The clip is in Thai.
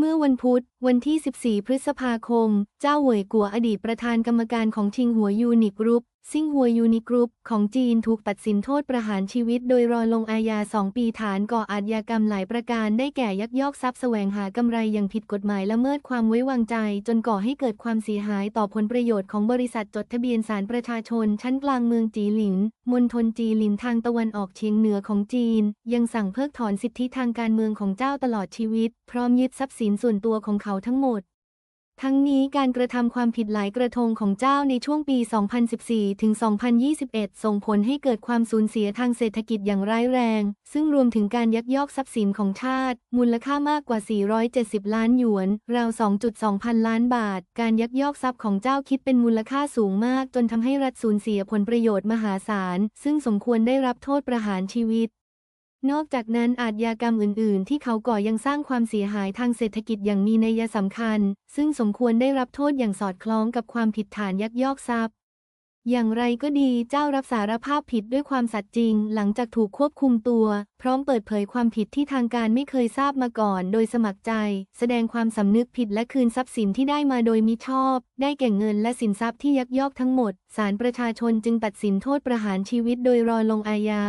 เมื่อวันพุธ วันที่ 14 พฤษภาคม เจ้าเหวยกัวอดีตประธานกรรมการของชิงหัวยูนิกรุ๊ป ซิ่งหัวยูนิกรุ๊ปของจีนถูกตัดสินโทษประหารชีวิต โดยรอลงอาญา 2 ปีฐานก่ออาชญากรรมหลายประการได้แก่ยักยอกทรัพย์แสวงหากำไรอย่างผิดกฎหมายละเมิดความไว้วางใจ จนก่อให้เกิดความเสียหายต่อผลประโยชน์ของบริษัทจดทะเบียนสารประชาชน ชั้นกลางเมืองจีหลินมณฑลจีหลินทางตะวันออกเฉียงเหนือของจีน ยังสั่งเพิกถอนสิทธิทางการเมืองของเจ้าตลอดชีวิต พร้อมยึดทรัพย์สินส่วนตัวของเขาทั้งหมด ทั้งนี้การกระทำความผิดหลายกระทงของเจ้าในช่วงปี 2014 ถึง 2021 ส่งผลให้เกิดความสูญเสียทางเศรษฐกิจอย่างร้ายแรง ซึ่งรวมถึงการยักยอกทรัพย์สินของชาติ มูลค่ามากกว่า 470 ล้านหยวน ราว 2.2 พันล้านบาท การยักยอกทรัพย์ของเจ้าคิดเป็นมูลค่าสูงมาก จนทำให้รัฐสูญเสียผลประโยชน์มหาศาล ซึ่งสมควรได้รับโทษประหารชีวิต นอกจากนั้นอาชญากรรมอื่น ๆ ที่เขาก่อยังสร้างความเสียหายทางเศรษฐกิจอย่างมีนัยสำคัญ ซึ่งสมควรได้รับโทษอย่างสอดคล้องกับความผิดฐานยักยอกทรัพย์ อย่างไรก็ดีเจ้ารับสารภาพผิดด้วยความสัตย์จริง หลังจากถูกควบคุมตัว พร้อมเปิดเผยความผิดที่ทางการไม่เคยทราบมาก่อน โดยสมัครใจ แสดงความสำนึกผิดและคืนทรัพย์สินที่ได้มาโดยมิชอบ ได้แก่เงินและสินทรัพย์ที่ยักยอกทั้งหมดศาลประชาชนจึงตัดสินโทษประหารชีวิตโดยรอลงอาญา